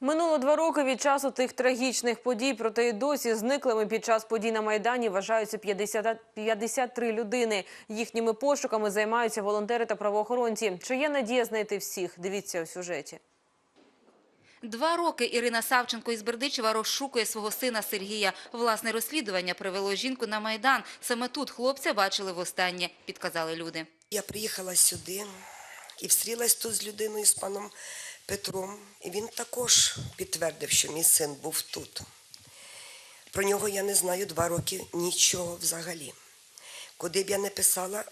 Минуло два роки від часу тих трагічних подій, проте й досі зниклими під час подій на Майдані вважаються 50, 53 людини. Їхніми пошуками займаються волонтери та правоохоронці. Чи є надія знайти всіх? Дивіться у сюжеті. Два роки Ірина Савченко із Бердичева розшукує свого сина Сергія. Власне розслідування привело жінку на Майдан. Саме тут хлопця бачили востаннє, підказали люди. Я приїхала сюди і встрілась тут з людиною, з паном Петром. І він також підтвердив, що мій син був тут. Про нього я не знаю два роки нічого взагалі. Куди б я не писала,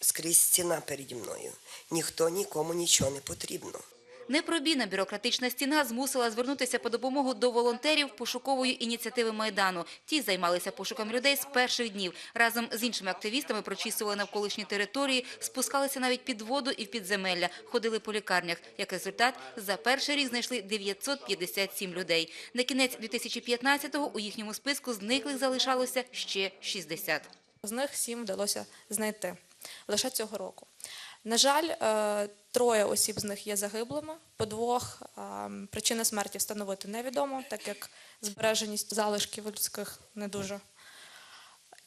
скрізь стіна переді мною. Ніхто нікому нічого не потрібно. Непробійна бюрократична стіна змусила звернутися по допомогу до волонтерів пошукової ініціативи Майдану. Ті займалися пошуком людей з перших днів. Разом з іншими активістами прочісували навколишні території, спускалися навіть під воду і в підземелля, ходили по лікарнях. Як результат, за перший рік знайшли 957 людей. На кінець 2015-го у їхньому списку зниклих залишалося ще 60. З них сім вдалося знайти лише цього року. На жаль, е, троє осіб з них є загиблими. По двох е, причини смерті встановити невідомо, так як збереженість залишків людських не дуже.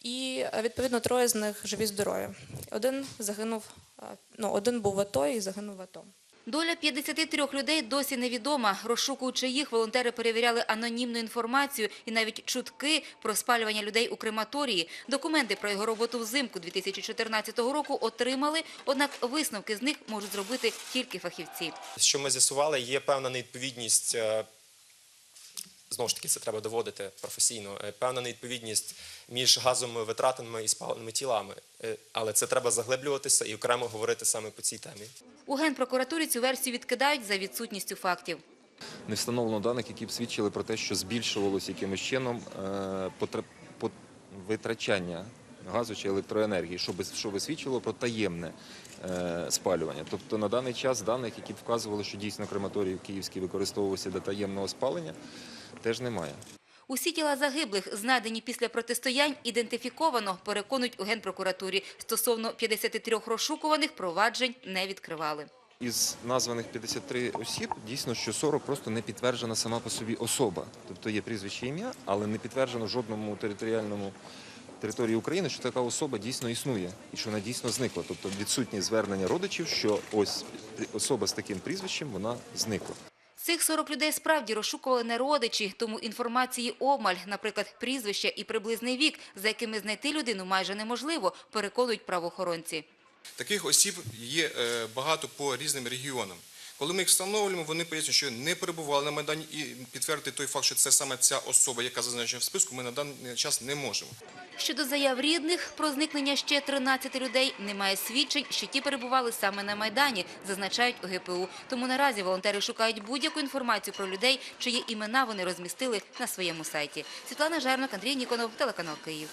І е, відповідно троє з них живі здорові. Один загинув, ну один був в АТО і загинув в АТО. Доля 53 людей досі невідома. Розшукуючи їх, волонтери перевіряли анонімну інформацію і навіть чутки про спалювання людей у крематорії. Документи про його роботу взимку 2014 року отримали, однак висновки з них можуть зробити тільки фахівці. Що ми з'ясували, є певна невідповідність. Е, Знову ж таки, це треба доводити професійно. е, Певна невідповідність між газовими витратами і спаленими тілами. Е, Але це треба заглиблюватися і окремо говорити саме по цій темі. У Генпрокуратурі цю версію відкидають за відсутністю фактів. Не встановлено даних, які б свідчили про те, що збільшувалося якимось чином е, витрачання газу чи електроенергії, що би, що би свідчило про таємне е, спалювання. Тобто на даний час даних, які вказували, що дійсно крематорій Київський використовувався для таємного спалення, теж немає. Усі тіла загиблих, знайдені після протистоянь, ідентифіковано, переконують у Генпрокуратурі. Стосовно 53 розшукуваних проваджень не відкривали. Із названих 53 осіб дійсно, що 40 просто не підтверджена сама по собі особа. Тобто є прізвище ім'я, але не підтверджено жодному територіальному території України, що така особа дійсно існує і що вона дійсно зникла. Тобто відсутні звернення родичів, що ось особа з таким прізвищем вона зникла. Цих 40 людей справді розшукували не родичі, тому інформації обмаль, наприклад, прізвище і приблизний вік, за якими знайти людину майже неможливо, переконують правоохоронці. Таких осіб є е, багато по різним регіонам. Коли ми їх встановлюємо, вони пояснюють, що не перебували на Майдані і підтвердити той факт, що це саме ця особа, яка зазначена в списку, ми на даний час не можемо. Щодо заяв рідних про зникнення ще 13 людей, немає свідчень, що ті перебували саме на Майдані, зазначають у ГПУ. Тому наразі волонтери шукають будь-яку інформацію про людей, чиї імена вони розмістили на своєму сайті. Світлана Жернок, Андрій Ніконов, телеканал Київ.